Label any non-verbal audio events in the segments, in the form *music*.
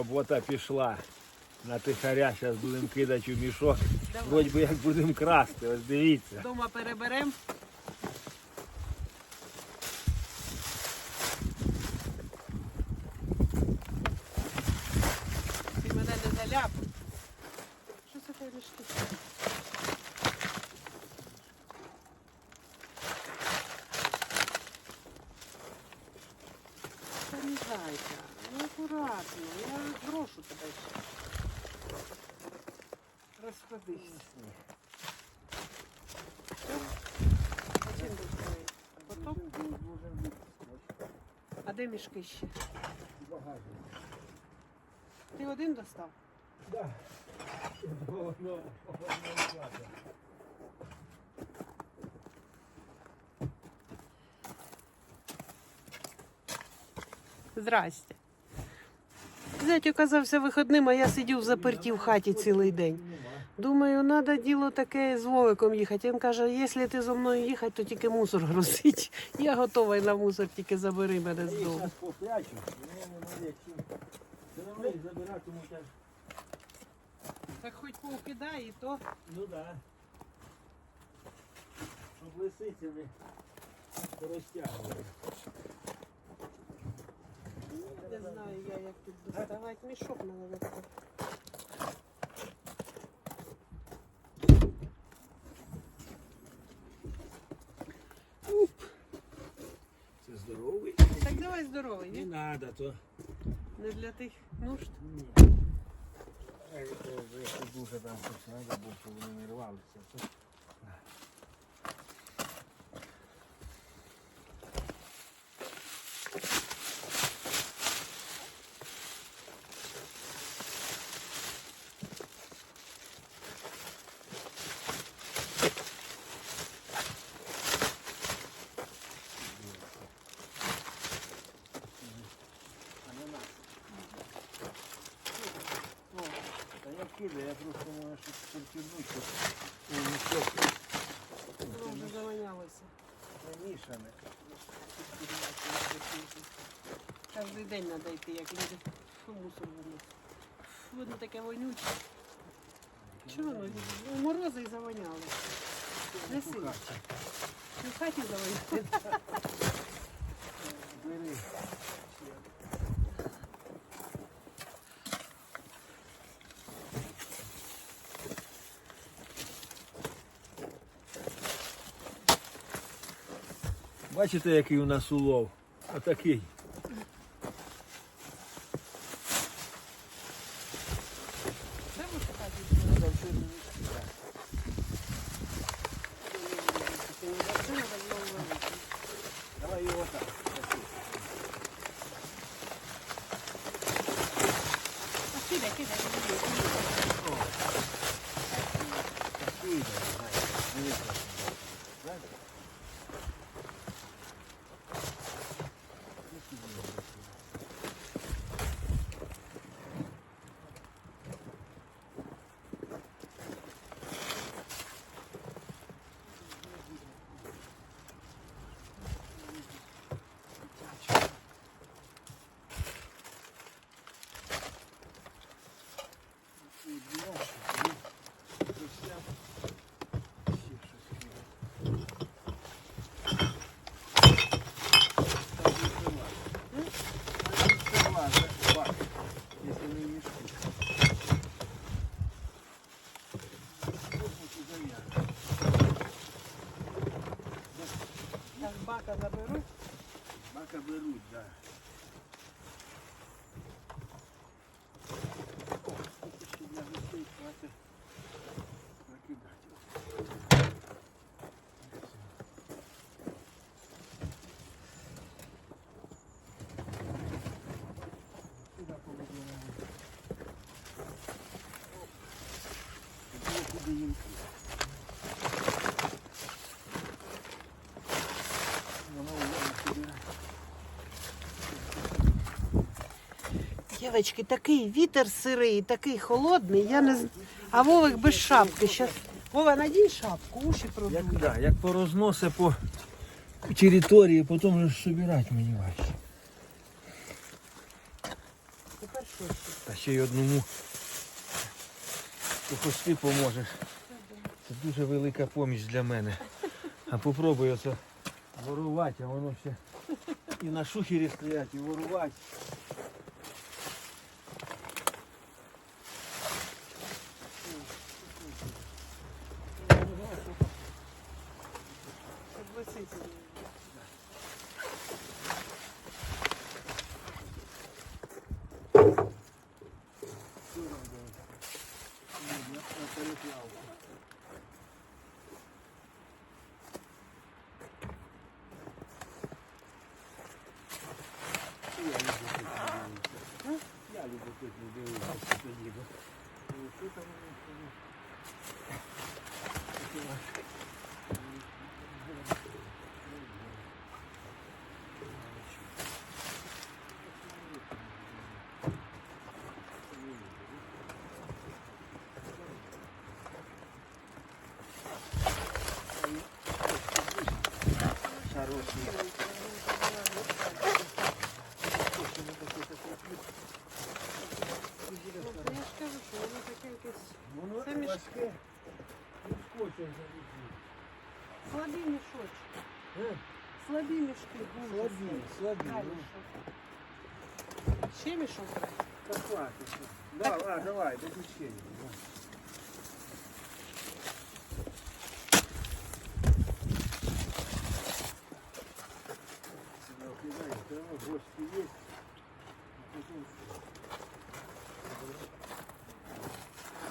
Робота пішла. На тихаря зараз будемо кидати у мішок. Давай. Вроді би як будемо красти, ось дивіться. Дома переберемо. Ти мене не заляпав. Що це таке мішки? Та не зайка, ну акуратно, я брошу тебе ще. Доставити? Потом? А де мішки ще? Ти один достав? Так. Здрасте. Зять оказався виходним, а я сидів в заперті в хаті цілий день. Думаю, треба діло таке з Вовиком їхати. Він каже, якщо ти зі мною їхати, то тільки мусор грузить. *laughs* Я готова на мусор, тільки забери мене з Я дому. зараз попрячу, мене немає чим. Це не можеш забирати, тому. Так хоч поукидай і то. Ну да. Щоб лисиці не порозтягували. Не знаю я, як тут доставати мішок наверху. Це здоровий. Так давай Не надо, треба, то... Не для тих нужд. Ні. Дуже там щось треба, бо вони не рвалися. то- А не надо. О, Та я просто можу щось перекинути. щоб у мішок воно вже завонялося. намішане. Кожен день треба йти, як люди. Мусор виносить. Воно таке вонюче. Чого воно? Ну, Морози і завоняло. Неси. Ну, в хаті завоняло. Бери. Бачите, який у нас улов? Отакий. Де ви в хаті? Це треба знову ловити. Давай його так. А кидай, кидай, кидай. Если не мешки. Так, бака заберу. Бака беруть, да. Скільки для гостей хватить накидати. Сюди поведемо. Тоді куди їм Воно воно собирає. Дівчатки, такий вітер сирий, такий холодний, я не А Вовик без шапки. Щас... Вова, надінь шапку, уші Як, продує. да, як порозноси по території, потім вже собирати мені важче. Тепер що? Та ще й одному. Хоч ти поможеш. Це дуже велика поміч для мене. А попробуй оце ворувати, а воно ще і на шухері стоять, і ворувати. Я люблю тут не дивитися, що їду. Ну, що там Воно Це між- важке. Ну, скотчем залізли. слабі мішочки. Е, Слабі мішки. дуже Слабі, слабі. Далі ну. що? Ще мішок брати? Так хватит. Да, а, давай, до печенья.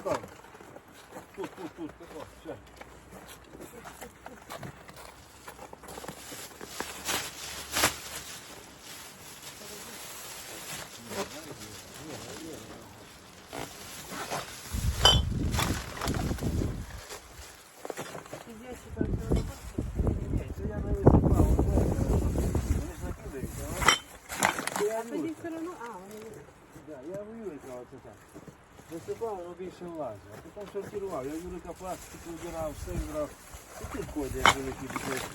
Гости Тут, тут, тут. О, все. Із ящика відкрили. Ні, це я не висипав. Вони ж накидають, а? Я А тоді Юрка. все одно, а, вони Да, я в Юрика оце так. Висипав, воно більше влазить. А потім сортував. Я Юрика пластик вибирав, все вибрав. І тут ходять як великі бутилки.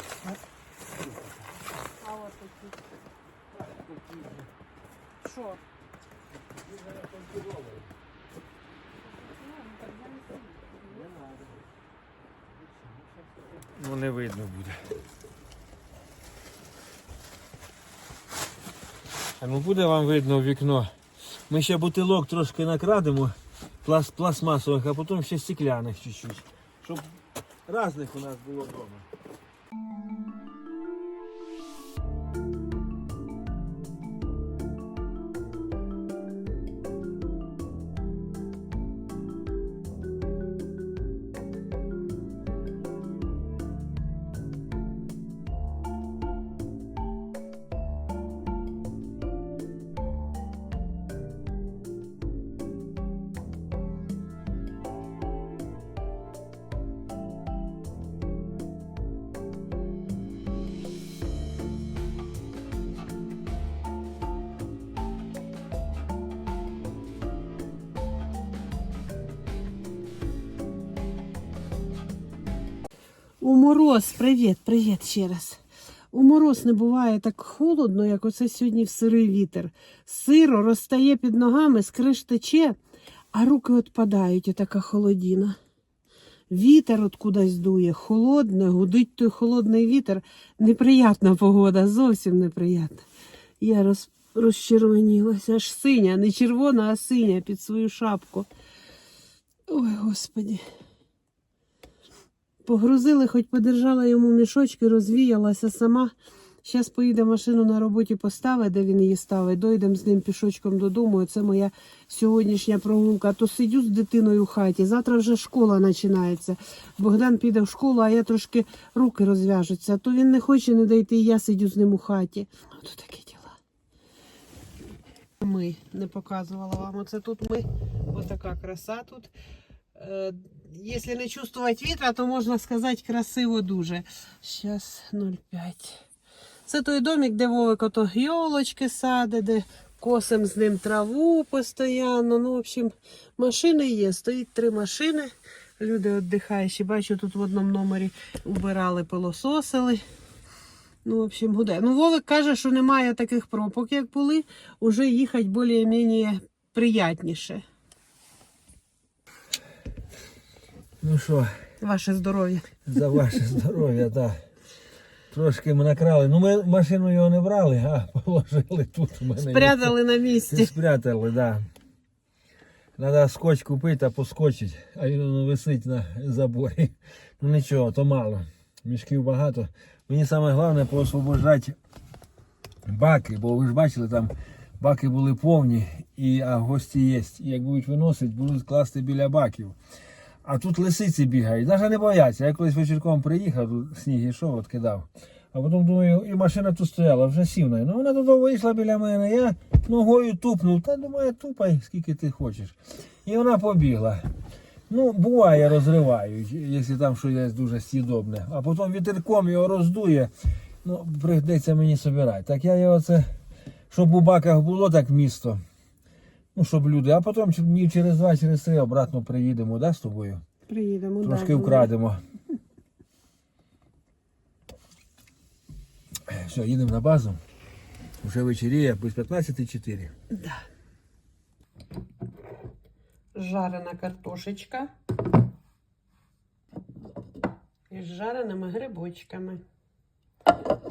А от такі. Що? Ну не видно буде. А ну буде вам видно в вікно. Ми ще бутилок трошки накрадемо плас, пластмасових, а потом ще стеклянных чуть-чуть. Чтобы разных у нас было вдома. У мороз, привіт, привіт ще раз. У мороз не буває так холодно, як оце сьогодні в сирий вітер. Сиро розтає під ногами, скриш тече, а руки відпадають, і така холодіна. Вітер от кудись дує, холодне, гудить той холодний вітер. Неприятна погода, зовсім неприятна. Я роз, розчервонілася, аж синя, не червона, а синя під свою шапку. Ой, господі. Погрузили, хоч подержала йому мішочки, розвіялася сама. Зараз поїде машину на роботі поставить, де він її ставить. Дойдемо з ним пішочком додому. Це моя сьогоднішня прогулка. То сидю з дитиною в хаті. Завтра вже школа починається. Богдан піде в школу, а я трошки руки розв'яжуться. То він не хоче не дойти, і я сидю з ним у хаті. Ото такі діла. Ми не показувала вам. Оце тут ми. Ось така краса тут. Е, Якщо не чувствувати вітра, то можна сказати красиво дуже. Зараз 0,5. Це той домик, де Вовик ото йолочки саде, де косим з ним траву постійно. Ну, в общем, машини є. Стоїть три машини. Люди віддихаючі. Бачу, тут в одному номері убирали, пилососили. Ну, в общем, гуде. Ну, Вовик каже, що немає таких пропок, як були. Уже їхати більш-менш приятніше. Ну що, Ваше здоров'я. за ваше здоров'я, так. Трошки ми накрали. Ну, ми машину його не брали, а положили тут у мене. Спрятали на місці. спрятали, так. Да. Треба скотч купити, а поскочить, а він висить на заборі. Ну нічого, то мало. Мішків багато. Мені саме головне поосвобождати баки, бо ви ж бачили, там баки були повні, і, а гості є. І як будуть виносити, будуть класти біля баків. А тут лисиці бігають, навіть не бояться. Я колись вечірком приїхав, тут сніг ішов, от кидав. А потім думаю, і машина тут стояла, вже сів. Ну вона туди вийшла біля мене, я ногою тупнув, та думаю, тупай, скільки ти хочеш. І вона побігла. Ну, буває, розриваю, якщо там щось дуже стідобне. А потім вітерком його роздує, ну, прийдеться мені собирати. Так я його це, щоб у баках було так місто. Ну, щоб люди, а потім днів через два, через три обратно приїдемо, да, з тобою? Приїдемо. Трошки да, вкрадемо. Все, їдемо на базу. Вже вечеріє, без 15.4. Да. Жарена картошечка. Із жареними грибочками.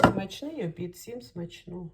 Смачний обід, всім смачного.